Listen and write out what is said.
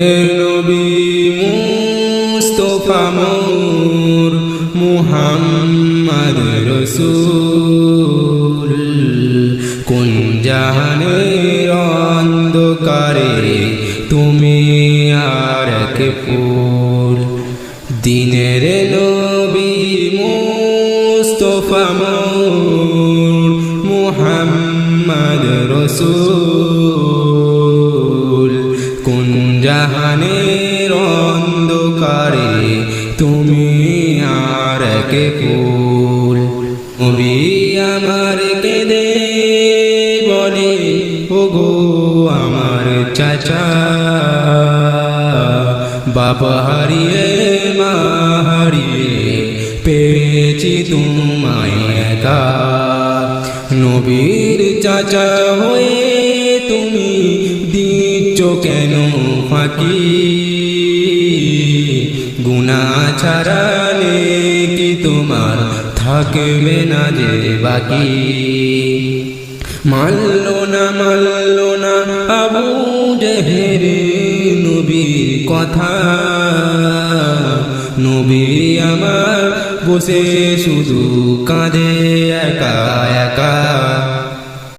নবী মুস্তফা মোর মুহাম্মদ রসুল। কোন জাহানের অন্ধকারে তুমি আর এক ফুল দিনের নবী মুস্তফা মোর মুহাম্মদ রসুল। কোন জাহানের অন্ধকারে তুমি আর কে ফুল? নবী আমার কেঁদে বলে, ওগো আমার চাচা বাবা হারিয়ে, মা হারিয়ে পেয়েছি তোমায় একা। নবীর চাচা হয়ে তুমি কেন ফাঁকি? গুনা ছাড়ালে কি তোমার থাকবে না যে বাকি? মানল না মানল না আবু জেহের নবীর কথা। নবী আমার বসে শুধু কাঁদে একা একা।